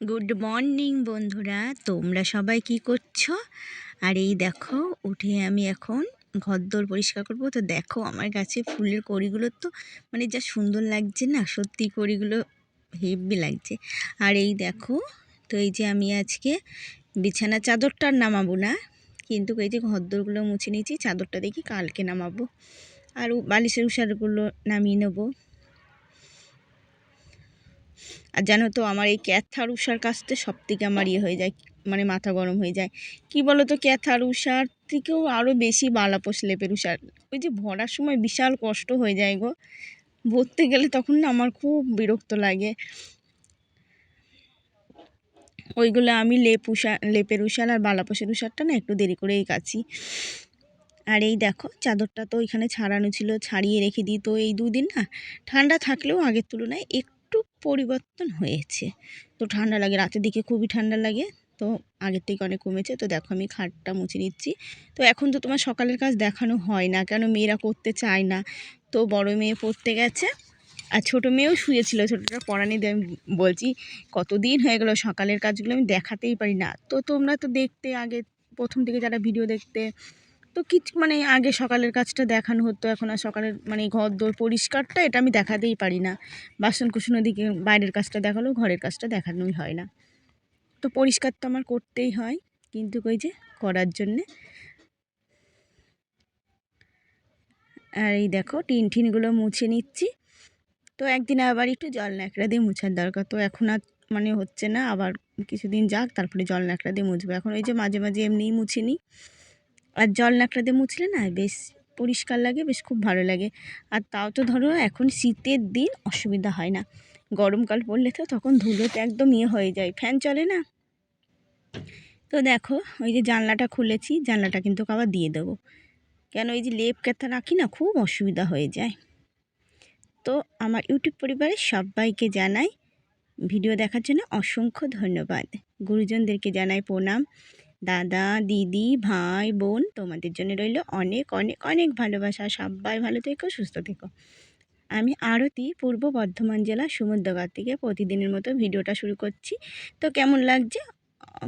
Good morning বন্ধুরা। তোমরা সবাই কি করছ? আর এই দেখো, উঠে আমি এখন ঘরদোর পরিষ্কার করব। তো দেখো, আমার গাছে ফুলের কড়িগুলো তো মানে যা সুন্দর লাগছে না, সত্যি কড়িগুলো হেভি লাগছে। আর এই দেখো, তো এই যে আমি আজকে বিছানা চাদরটা আর নামাবো না, কিন্তু এই যে ঘরদোরগুলো মুছে নিয়েছি, চাদরটা দেখি কালকে নামাবো। আর বালিশের উষারগুলো নামিয়ে নেব। আর জানো তো, আমার এই ক্যাথার উষার কাজটা সব থেকে আমার ইয়ে হয়ে যায় মানে মাথা গরম হয়ে যায়। কি বলো তো ক্যাথার উষার থেকেও আরও বেশি বালাপোষ লেপের উষার ওই যে ভরার সময় বিশাল কষ্ট হয়ে যায় গো। ভরতে গেলে তখন না আমার খুব বিরক্ত লাগে। ওইগুলো আমি লেপ উষা লেপের উষার আর বালাপোষের উষারটা না একটু দেরি করেই কাছি আর এই দেখো, চাদরটা তো ওইখানে ছাড়ানো ছিল, ছাড়িয়ে রেখে দিই। তো এই দুদিন না ঠান্ডা থাকলেও আগের তুলনায় একটু পরিবর্তন হয়েছে। তো ঠান্ডা লাগে, রাতের দিকে খুবই ঠান্ডা লাগে। তো আগের থেকে অনেক কমেছে। তো দেখো আমি খাটটা মুছে নিচ্ছি। তো এখন তো তোমার সকালের কাজ দেখানো হয় না। কেন মেয়েরা করতে চায় না? তো বড় মেয়ে পড়তে গেছে আর ছোটো মেয়েও শুয়েছিল। ছোটোটা পড়ানি আমি বলছি, কতদিন হয়ে গেলো সকালের কাজগুলো? আমি দেখাতেই পারি না। তো তোমরা তো দেখতে আগে প্রথম থেকে যারা ভিডিও দেখতে তো কিছু মানে আগে সকালের কাজটা দেখানো হতো, এখন আর সকালের মানে ঘর দোর পরিষ্কারটা এটা আমি দেখাতেই পারি না। বাসন কুসন ওদিকে বাইরের কাজটা দেখালেও ঘরের কাজটা দেখানোই হয় না। তো পরিষ্কার তো আমার করতেই হয়, কিন্তু ওই যে করার জন্যে। আর এই দেখো টিন টিনগুলো মুছে নিচ্ছি। তো একদিন আবার একটু জল ন্যাকড়া দিয়ে মুছার দরকার, তো এখন আর মানে হচ্ছে না, আবার কিছুদিন যাক, তারপরে জল ন্যাকড়া দিয়ে মুছবো। এখন ওই যে মাঝে মাঝে এমনিই মুছে নিই। আর জল ন্যাকড়া দিয়ে মুছলে না বেশ পরিষ্কার লাগে, বেশ খুব ভালো লাগে। আর তাও তো ধরো এখন শীতের দিন অসুবিধা হয় না। গরমকাল পড়লে তো তখন ধুলোতে একদম ইয়ে হয়ে যায়, ফ্যান চলে না। তো দেখো, ওই যে জানলাটা খুলেছি, জানলাটা কিন্তু আবার দিয়ে দেবো। কেন ওই যে লেপ কেথা রাখি না, খুব অসুবিধা হয়ে যায়। তো আমার ইউটিউব পরিবারের সবাইকে জানাই, ভিডিও দেখার জন্য অসংখ্য ধন্যবাদ। গুরুজনদেরকে জানাই প্রণাম। দাদা, দিদি, ভাই, বোন তোমাদের জন্য রইল অনেক অনেক অনেক ভালোবাসা। সবাই ভালো থেকো, সুস্থ থেকো। আমি আরতি, পূর্ব বর্ধমান জেলা, সমুদ্রগড় থেকে প্রতিদিনের মতো ভিডিওটা শুরু করছি। তো কেমন লাগছে?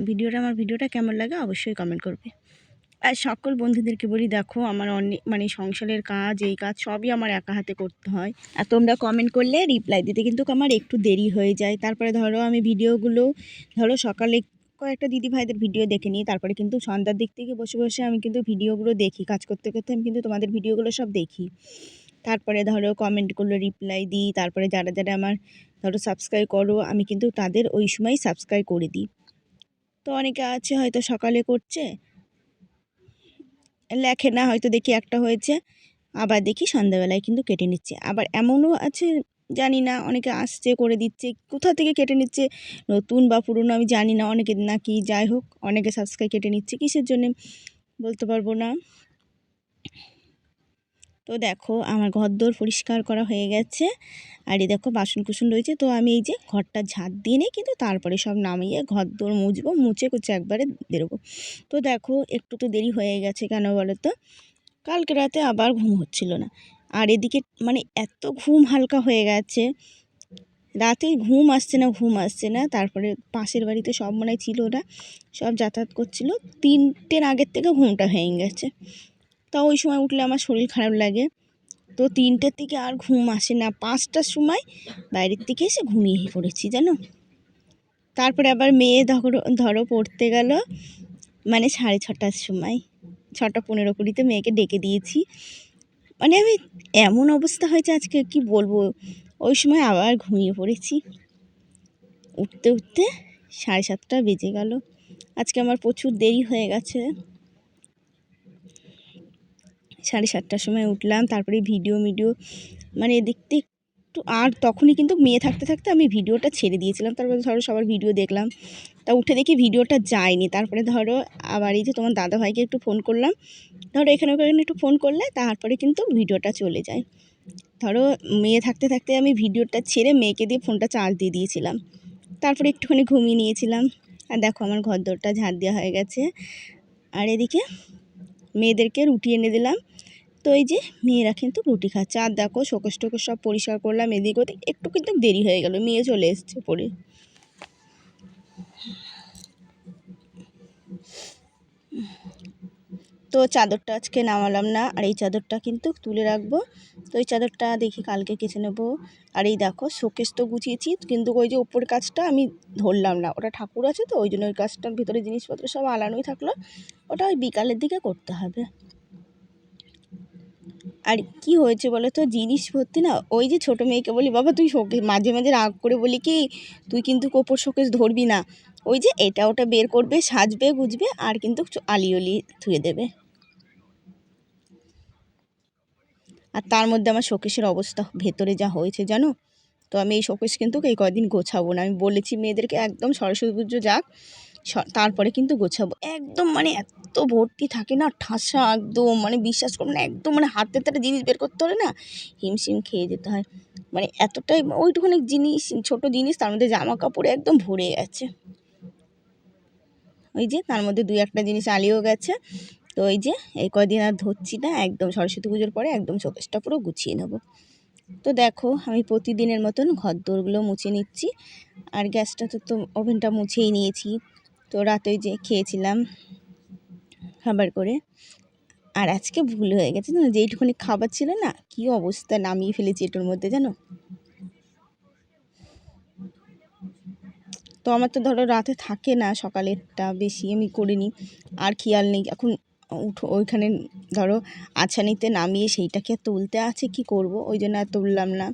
ভিডিওটা, আমার ভিডিওটা কেমন লাগে অবশ্যই কমেন্ট করবে। আর সকল বন্ধুদেরকে বলি, দেখো আমার অনেক মানে সংসারের কাজ, এই কাজ সবই আমার একা হাতে করতে হয়। আর তোমরা কমেন্ট করলে রিপ্লাই দিতে কিন্তু আমার একটু দেরি হয়ে যায়। তারপরে ধরো আমি ভিডিওগুলো ধরো সকালে কয়েকটা দিদি ভাইদের ভিডিও দেখে নিই তারপরে কিন্তু সন্ধ্যার দিক থেকে বসে বসে আমি কিন্তু ভিডিওগুলো দেখি, কাজ করতে করতে আমি কিন্তু তোমাদের ভিডিওগুলো সব দেখি। তারপরে ধরো কমেন্টগুলো রিপ্লাই দিই, তারপরে যারা যারা আমার ধরো সাবস্ক্রাইব করো, আমি কিন্তু তাদের ওই সময় সাবস্ক্রাইব করে দিই। তো অনেকে আছে হয়তো সকালে করছে, লেখে না, হয়তো দেখি একটা হয়েছে, আবার দেখি সন্ধ্যাবেলায় কিন্তু কেটে নিচ্ছে। আবার এমনও আছে জানি না, অনেকে আসছে, করে দিচ্ছে, কোথা থেকে কেটে নিচ্ছে, নতুন বা পুরনো আমি জানি না, অনেকে নাকি যাই হোক, অনেকে সাবস্ক্রাইব কেটে নিচ্ছে, কিসের জন্য বলতে পারব না। তো দেখো, আমার ঘর ঘরদোর পরিষ্কার করা হয়ে গেছে, আর এই দেখো বাসন কুসন রয়েছে, তো আমি এই যে ঘরটা ঝাঁট দিয়ে নিই, কিন্তু তারপরে সব নামিয়ে ঘরদোর মুছবো, মুছে কুচে একবারে বেরোবো। তো দেখো, একটু তো দেরি হয়ে গেছে কেন বলো তো কালকে রাতে আবার ঘুম হচ্ছিল না। আর এদিকে মানে এত ঘুম হালকা হয়ে গেছে। রাতে ঘুম আসছে না, ঘুম আসছে না। তারপরে পাশের বাড়িতে সব মনে ছিল ওরা, সব যাতায়াত করছিল। তিনটের আগের থেকে ঘুমটা ভেঙে গেছে। তা ওই সময় উঠলে আমার শরীর খারাপ লাগে। তো তিনটের থেকে আর ঘুম আসে না। পাঁচটার সময় বাইরের থেকে এসে ঘুমিয়ে পড়েছি, জানো? তারপরে আবার মেয়ে ধরো ধরো পড়তে গেল মানে সাড়ে ছটার সময়। ছটা পনেরো কুড়িতে মেয়েকে ডেকে দিয়েছি। মানে আমি এমন অবস্থা হয়েছে আজকে কি বলব? ওই সময় আবার ঘুমিয়ে পড়েছি। উঠতে উঠতে সাড়ে সাতটা বেজে গেল। আজকে আমার প্রচুর দেরি হয়ে গেছে। সাড়ে সাতটার সময় উঠলাম, তারপরে ভিডিও, মিডিও মানে থেকে একটু আর তখনই কিন্তু মেয়ে থাকতে থাকতে আমি ভিডিওটা ছেড়ে দিয়েছিলাম। তারপরে ধরো সবার ভিডিও দেখলাম। তা উঠে দেখি ভিডিওটা যায়নি। তারপরে ধরো আবার এই যে তোমার দাদা ভাইকে একটু ফোন করলাম। ধরো এখানে ওখানে একটু ফোন করলে তারপরে কিন্তু ভিডিওটা চলে যায়। ধরো মেয়ে থাকতে থাকতে আমি ভিডিওটা ছেড়ে মেয়েকে দিয়ে ফোনটা চার্জ দিয়ে দিয়েছিলাম। তারপরে একটুখানি ঘুমিয়ে নিয়েছিলাম। আর দেখো আমার ঘর দরটা ঝাঁট দেওয়া হয়ে গেছে। আর এদিকে মেয়েদেরকে রুটি এনে দিলাম। তো এই যে মেয়েরা কিন্তু রুটি খাচ্ছে। আর দেখো শোকস টোকস সব পরিষ্কার করলাম। এদিক ওদিক একটু কিন্তু দেরি হয়ে গেল। মেয়ে চলে এসছে পরে তো চাদরটা আজকে নামালাম না, আর এই চাদরটা কিন্তু তুলে রাখব। তো এই চাদরটা দেখি কালকে কেচে নেব। আর এই দেখো, শোকেস তো গুছিয়েছি, কিন্তু ওই যে ওপর কাজটা আমি ধরলাম না। ওটা ঠাকুর আছে তো, ওই জন্য ওই কাজটার ভিতরে জিনিসপত্র সব আলানোই থাকল। ওটা ওই বিকালের দিকে করতে হবে। আর কি হয়েছে বলো তো, জিনিস ভর্তি না, ওই যে ছোটো মেয়েকে বলি, বাবা, তুই শোকেস মাঝে মাঝে রাগ করে বলি কি, তুই কিন্তু কোপর শোকেস ধরবি না। ওই যে এটা ওটা বের করবে, সাজবে, গুজবে, আর কিন্তু আলি অলি ধুয়ে দেবে। আর তার মধ্যে আমার শোকেশের অবস্থা, ভেতরে যা হয়েছে, জানো? তো আমি এই শোকেশ কিন্তু এই কদিন গোছাবো না। আমি বলেছি মেয়েদেরকে একদম সরস্বতী পুজো যাক তারপরে কিন্তু গোছাবো। একদম মানে এত ভর্তি থাকে না, ঠাসা একদম মানে বিশ্বাস করব না, একদম মানে হাতে একটা জিনিস বের করতে হলে না হিমশিম খেয়ে যেতে হয়। মানে এতটাই ওইটুখানি জিনিস, ছোট জিনিস, তার মধ্যে জামা কাপড়ে একদম ভরে গেছে। ওই যে তার মধ্যে দুই একটা জিনিস আলিয়েও গেছে তো ওই যে, এই কদিন আর ধরছি না, একদম সরস্বতী পুজোর পরে একদম শোকেসটা পুরো গুছিয়ে নেব। তো দেখো, আমি প্রতিদিনের মতন ঘর দোরগুলো মুছে নিচ্ছি, আর গ্যাসটা তো তো ওভেনটা মুছেই নিয়েছি। তো রাতে যে খেয়েছিলাম খাবার করে, আর আজকে ভুল হয়ে গেছে জানো যেইটুখানি খাবার ছিল না, কি অবস্থা নামিয়ে ফেলেছি এটার মধ্যে জানো? তো আমার তো ধরো রাতে থাকে না সকালেরটা বেশি, আমি করে নিই আর খেয়াল নেই। এখন উঠো, ওইখানে ধরো আছানিতে নামিয়ে সেইটাকে তুলতে আছে, কি করব? ওই জন্য আর তুললাম না।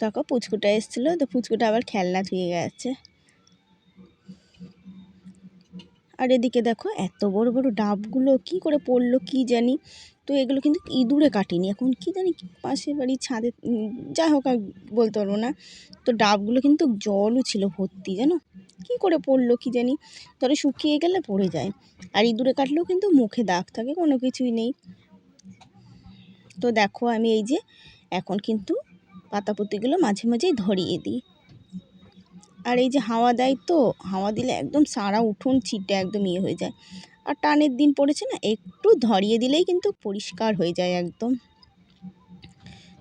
তখন পুচকুটা এসেছিল, তো পুচকুটা আবার খেলনা ধুয়ে গেছে। আর এদিকে দেখো এত বড় বড় ডাবগুলো, কি করে পড়ল, কি জানি? তো এগুলো কিন্তু ইঁদুরে কাটেনি। এখন কি জানি পাশের বাড়ির ছাদে যাই হোক আর বলতে পারব না। তো ডাবগুলো কিন্তু জলও ছিল ভর্তি, জানো? কি করে পড়ল কি জানি? ধরো শুকিয়ে গেলে পড়ে যায়। আর ইঁদুরে কাটলেও কিন্তু মুখে দাগ থাকে, কোনো কিছুই নেই। তো দেখো আমি এই যে এখন কিন্তু পাতাপতিগুলো মাঝে মাঝেই ধরিয়ে দিই। আর এই যে হাওয়া দেয় তো, হাওয়া দিলে একদম সারা উঠোন ছিটে একদম ইয়ে হয়ে যায়। আর টানের দিন পড়েছে না, একটু ধরিয়ে দিলেই কিন্তু পরিষ্কার হয়ে যায় একদম।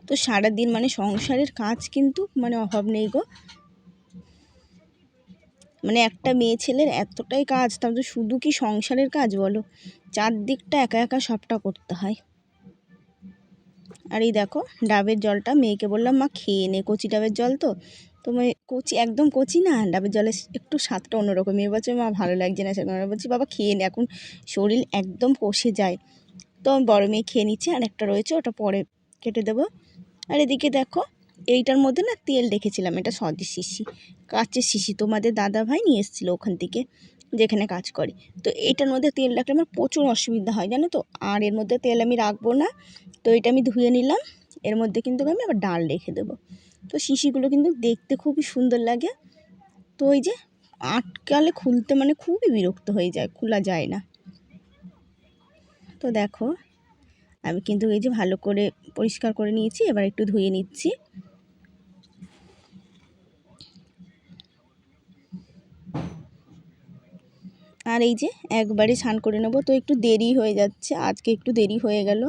তো সারাদিন মানে সংসারের কাজ কিন্তু মানে অভাব নেই গো। মানে একটা মেয়ে ছেলের এতটাই কাজ, তার তো শুধু কি সংসারের কাজ বলো? চারদিকটা একা একা সবটা করতে হয়। আর এই দেখো, ডাবের জলটা, মেয়েকে বললাম, মা, খেয়ে নে। কচি ডাবের জল তো। তো কচি, একদম কচি না? ডাবের জলের একটু স্বাদটা অন্যরকম। বলছে মা ভালো লাগছে না সেরকম বলছি, বাবা, খেয়ে নে। এখন শরীর একদম কষে যায়। তো আমি বড় মেয়ে খেয়ে নিচ্ছে, আর একটা রয়েছে, ওটা পরে কেটে দেবো। আর এদিকে দেখো, এইটার মধ্যে না তেল রেখেছিলাম, এটা সদের শিশি। কাচের শিশি তোমাদের দাদা ভাই নিয়ে এসেছিল ওখান থেকে, যেখানে কাজ করে। তো এইটার মধ্যে তেল রাখলে আমার প্রচুর অসুবিধা হয়, জানো তো? আর এর মধ্যে তেল আমি রাখব না। তো এটা আমি ধুয়ে নিলাম। এর মধ্যে কিন্তু আমি আবার ডাল রেখে দেবো। তো শিশিগুলো কিন্তু দেখতে খুবই সুন্দর লাগে। তো ওই যে আটকালে খুলতে মানে খুবই বিরক্ত হয়ে যায়, খোলা যায় না। তো দেখো, আমি কিন্তু এই যে ভালো করে পরিষ্কার করে নিয়েছি, এবার একটু ধুয়ে নিচ্ছি। আর এই যে একবারে স্নান করে নেব, তো একটু দেরি হয়ে যাচ্ছে, আজকে একটু দেরি হয়ে গেল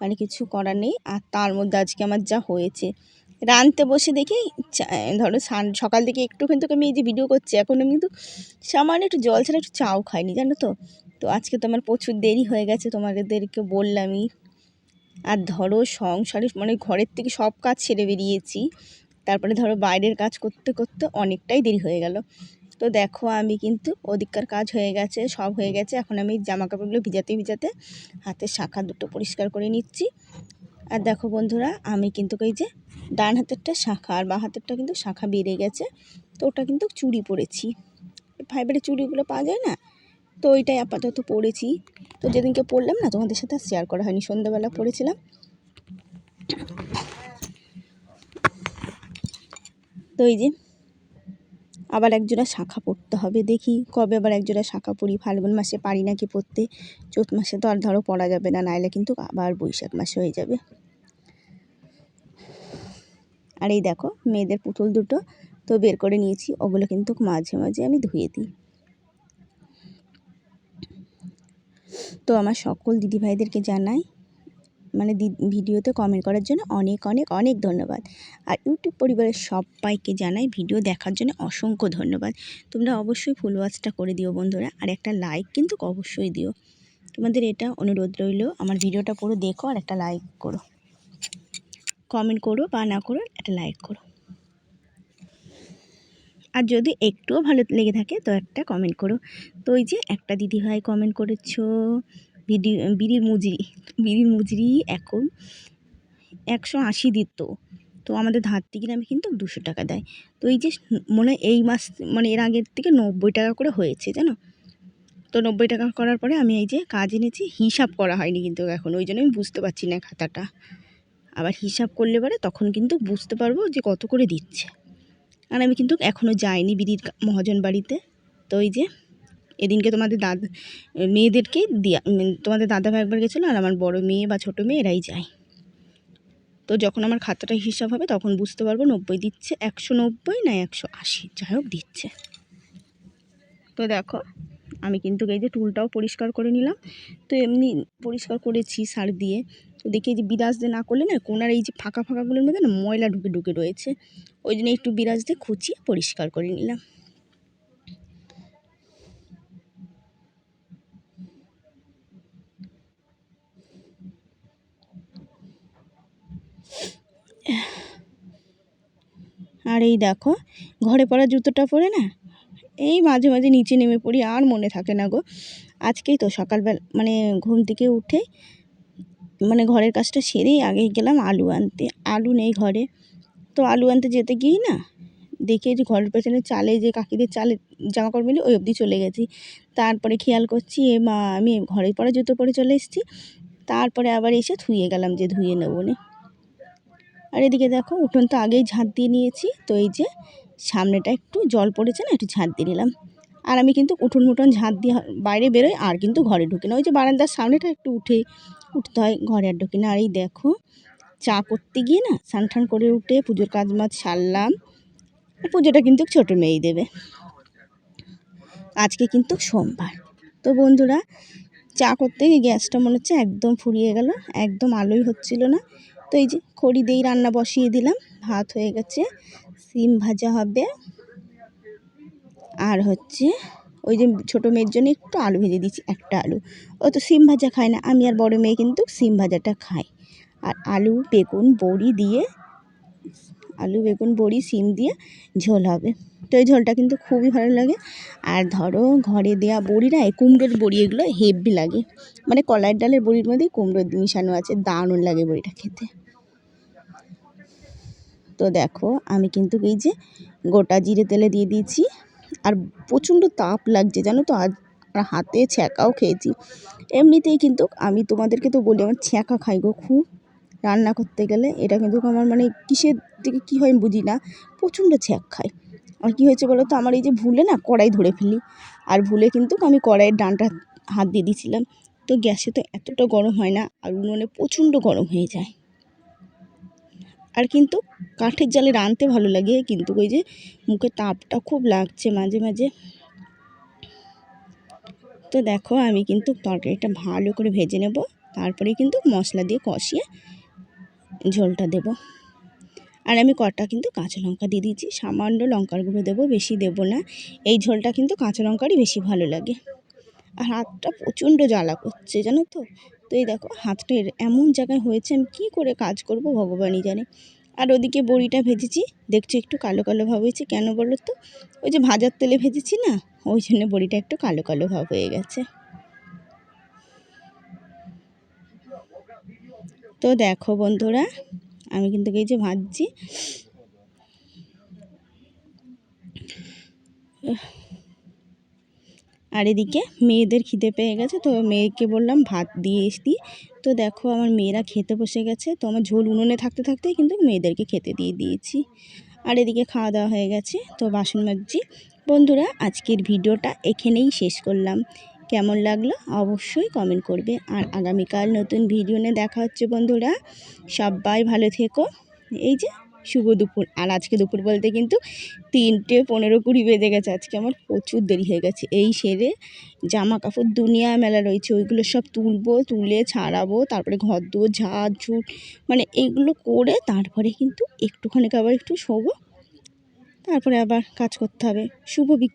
মানে কিছু করার নেই। আর তার মধ্যে আজকে আমার যা হয়েছে রানতে বসে দেখি ধরো সকাল থেকে একটু কিন্তু আমি এই যে ভিডিও করছি, এখন আমি কিন্তু সামান্য একটু জল ছাড়া একটু চাও খাইনি, জানো তো? তো আজকে তো আমার প্রচুর দেরি হয়ে গেছে, তোমাদেরকে বললামই। আর ধরো সংসারে মানে ঘরের থেকে সব কাজ ছেড়ে বেরিয়েছি, তারপরে ধরো বাইরের কাজ করতে করতে অনেকটাই দেরি হয়ে গেল। তো দেখো আমি কিন্তু ওদিককার কাজ হয়ে গেছে, সব হয়ে গেছে, এখন আমি জামা কাপড়গুলো ভিজাতে ভিজাতে হাতের শাখা দুটো পরিষ্কার করে নিচ্ছি। আর দেখো বন্ধুরা, আমি কিন্তু এই যে ডান হাতেরটা শাখা আর বাঁ হাতেরটা কিন্তু শাখা বেড়ে গেছে। তো ওটা কিন্তু চুড়ি পরেছি। ফাইবারের চুড়িগুলো পাওয়া যায় না? তো ওইটাই আপাতত পড়েছি তো যেদিনকে পড়লাম না, তোমাদের সাথে শেয়ার করা হয়নি। সন্ধ্যাবেলা পড়েছিলাম তো এই যে, আবার একজোড়া শাখা পড়তে হবে। দেখি কবে আবার একজোড়া শাখা পড়ি ফাল্গুন মাসে পারি নাকি পড়তে চৈত মাসে তো আর ধরো পড়া যাবে না, নাইলে কিন্তু আবার বৈশাখ মাসে হয়ে যাবে। আর এই দেখো, মেয়েদের পুতুল দুটো, তো বের করে নিয়েছি। ওগুলো কিন্তু মাঝে মাঝে আমি ধুয়ে দিই। তো আমার সকল দিদিভাইদেরকে জানাই মানে ভিডিওতে কমেন্ট করার জন্য অনেক অনেক অনেক ধন্যবাদ। আর ইউটিউব পরিবারের সবাইকে জানাই, ভিডিও দেখার জন্য অসংখ্য ধন্যবাদ। তোমরা অবশ্যই ফুল ওয়াচটা করে দিও বন্ধুরা, আর একটা লাইক কিন্তু অবশ্যই দিও। তোমাদের এটা অনুরোধ রইল, আমার ভিডিওটা পুরো দেখো আর একটা লাইক করো। কমেন্ট করো বা না করো, একটা লাইক করো। আর যদি একটুও ভালো লেগে থাকে, তো একটা কমেন্ট করো। তো ওই যে একটা দিদিভাই কমেন্ট করেছ, বিডি, বিড়ির মজুরি বিড়ির মজুরি এখন একশো আশি দিত। তো আমাদের ধাত্রী গ্রামে কিন্তু দুশো টাকা দেয়। তো এই যে মনে হয় এই মাস মানে এর আগের থেকে নব্বই টাকা করে হয়েছে, জানো? তো নব্বই টাকা করার পরে আমি এই যে কাজ এনেছি, হিসাব করা হয়নি কিন্তু এখন। ওই জন্য আমি বুঝতে পারছি না খাতাটা। আবার হিসাব করলে পরে তখন কিন্তু বুঝতে পারব যে কত করে দিচ্ছে। আর আমি কিন্তু এখনও যাইনি বিদির মহাজন বাড়িতে। তো ওই যে এদিনকে তোমাদের দাদা মেয়েদেরকেই দিয়া তোমাদের দাদা ভাই একবার গেছিল আর আমার বড় মেয়ে বা ছোটো মেয়ে এরাই যায়। তো যখন আমার খাতাটা হিসাব হবে তখন বুঝতে পারব নব্বই দিচ্ছে একশো নব্বই না একশো আশি। যাই হোক দিচ্ছে। তো দেখো, আমি কিন্তু এই যে টুলটাও পরিষ্কার করে নিলাম। তো এমনি পরিষ্কার করেছি সার দিয়ে। দেখি যে বিরাজ দিয়ে না করলে না কোনার এই যে ফাঁকা ফাঁকাগুলোর মধ্যে না ময়লা ঢুকে ঢুকে রয়েছে। ওই জন্য একটু বিরাজ দিয়ে খুঁচিয়ে পরিষ্কার করে নিলাম। আর এই দেখো, ঘরে পরা জুতোটা পরে না এই মাঝে মাঝে নিচে নেমে পড়ি, আর মনে থাকে না গো। আজকেই তো সকালবেলা মানে ঘুম থেকে উঠে মানে ঘরের কাজটা সেরেই আগে গেলাম আলু আনতে। আলু নেই ঘরে। তো আলু আনতে যেতে গিয়েই না দেখে যে ঘরের পেছনে চালে যে কাকিদের চালে জামা কাপড় মিলে ওই অবধি চলে গেছি। তারপরে খেয়াল করছি, এ মা, আমি ঘরে পরে জুতো পরে চলে এসেছি। তারপরে আবার এসে ধুয়ে গেলাম যে ধুয়ে নেব না। আর এদিকে দেখো, উঠোন তো আগেই ঝাঁট দিয়ে নিয়েছি। তো এই যে সামনেটা একটু জল পড়েছে না, একটু ঝাঁট দিয়ে নিলাম। আর আমি কিন্তু উঠোন মুঠোন ঝাঁট দিয়ে বাইরে বেরোই, আর কিন্তু ঘরে ঢুকি না। ওই যে বারান্দার সামনেটা একটু উঠে, উঠতে হয়, ঘরে আর ঢুকি না। আর এই দেখো, চা করতে গিয়ে না স্নান করে উঠে পুজোর কাজ মাছ সারলাম। পুজোটা কিন্তু ছোটো মেয়েই দেবে। আজকে কিন্তু সোমবার। তো বন্ধুরা, চা করতে গিয়ে গ্যাসটা মনে হচ্ছে একদম ফুরিয়ে গেল, একদম আলোই হচ্ছিল না। তো এই যে খড়ি দিয়েই রান্না বসিয়ে দিলাম, ভাত হয়ে গেছে, সিম ভাজা হবে। আর হচ্ছে ওই যে ছোটো মেয়ের জন্য একটু আলু ভেজে দিচ্ছি একটা আলু। ও তো সিম ভাজা খায় না, আমি আর বড় মেয়ে কিন্তু সিম ভাজাটা খাই। আর আলু, বেগুন, বড়ি দিয়ে, আলু, বেগুন, বড়ি, সিম দিয়ে ঝোল হবে। তো এই ঝোলটা কিন্তু খুবই ভালো লাগে। আর ধরো ঘরে দেওয়া বড়িরা কুমড়োর বড়ি, এগুলো হেভি লাগে। মানে কলাইয়ের ডালের বড়ির মধ্যেই কুমড়ো মিশানো আছে, দারুণ লাগে বড়িটা খেতে। তো দেখো, আমি কিন্তু এই যে গোটা জিরে তেলে দিয়ে দিয়েছি আর প্রচণ্ড তাপ লাগছে, জানো তো? আজ আর হাতে ছ্যাঁকাও খেয়েছি। এমনিতেই কিন্তু আমি তোমাদেরকে তো বলি, আমার ছ্যাঁকা খাই গো খুব। রান্না করতে গেলে এটা কিন্তু আমার মানে কিসের থেকে কী হয় বুঝি না। প্রচণ্ড ছ্যাঁক খায় আর কী হয়েছে বলো তো? আমার এই যে ভুলে না কড়াই ধরে ফেলি। আর ভুলে কিন্তু আমি কড়াইয়ের ডানটা হাত দিয়ে দিয়েছিলাম। তো গ্যাসে তো এতটা গরম হয় না, আর উনুনে প্রচণ্ড গরম হয়ে যায়। আর কিন্তু কাঠের জালে রাঁধতে ভালো লাগে, কিন্তু ওই যে মুখে তাপটা খুব লাগছে মাঝে মাঝে। তো দেখো আমি কিন্তু তরকারিটা ভালো করে ভেজে নেব, তারপরে কিন্তু মশলা দিয়ে কষিয়ে ঝোলটা দেব। আর আমি কটা কিন্তু কাঁচা লঙ্কা দিয়ে দিয়েছি, সামান্য লঙ্কার গুঁড়ো দেবো, বেশি দেবো না, এই ঝোলটা কিন্তু কাঁচা লঙ্কারই বেশি ভালো লাগে। আর হাতটা প্রচণ্ড জ্বালা করছে, জানো তো? তো এই দেখো, হাতটা এমন জায়গায় হয়েছে, আমি কী করে কাজ করব ভগবানই জানে। আর ওদিকে বড়িটা ভেজেছি, দেখছি একটু কালো কালো ভাব হয়েছে, কেন বলো তো? ওই যে ভাজার তেলে ভেজেছি না, ওই জন্য বড়িটা একটু কালো কালো ভাব হয়ে গেছে। তো দেখো বন্ধুরা, আমি কিন্তু এই যে ভাজছি। আর এদিকে মেয়েদের খিদে পেয়ে গেছে, তো মেয়েকে বললাম ভাত দিয়ে এসতি তো দেখো আমার মেয়েরা খেতে বসে গেছে, তো আমার ঝোল উনুনে থাকতে থাকতেই কিন্তু মেয়েদেরকে খেতে দিয়ে দিয়েছি। আর এদিকে খাওয়া দাওয়া হয়ে গেছে, তো বাসন মাজছি। বন্ধুরা, আজকের ভিডিওটা এখানেই শেষ করলাম। কেমন লাগল অবশ্যই কমেন্ট করবে। আর আগামীকাল নতুন ভিডিও নিয়ে দেখা হচ্ছে বন্ধুরা। সবাই ভালো থেকো। এই যে শুভ দুপুর। আর আজকে দুপুর বলতে কিন্তু তিনটে পনেরো কুড়ি বেজে গেছে। আজকে আমার প্রচুর দেরি হয়ে গেছে। এই সেরে জামা কাপড় দুনিয়া মেলা রয়েছে। ওইগুলো সব তুলবো, তুলে ছাড়াবো, তারপরে ঘর দুয়ো ঝাড়, ঝুট মানে এইগুলো করে তারপরে কিন্তু একটুখানি আবার একটু শোবো। তারপরে আবার কাজ করতে হবে। শুভ বিকেল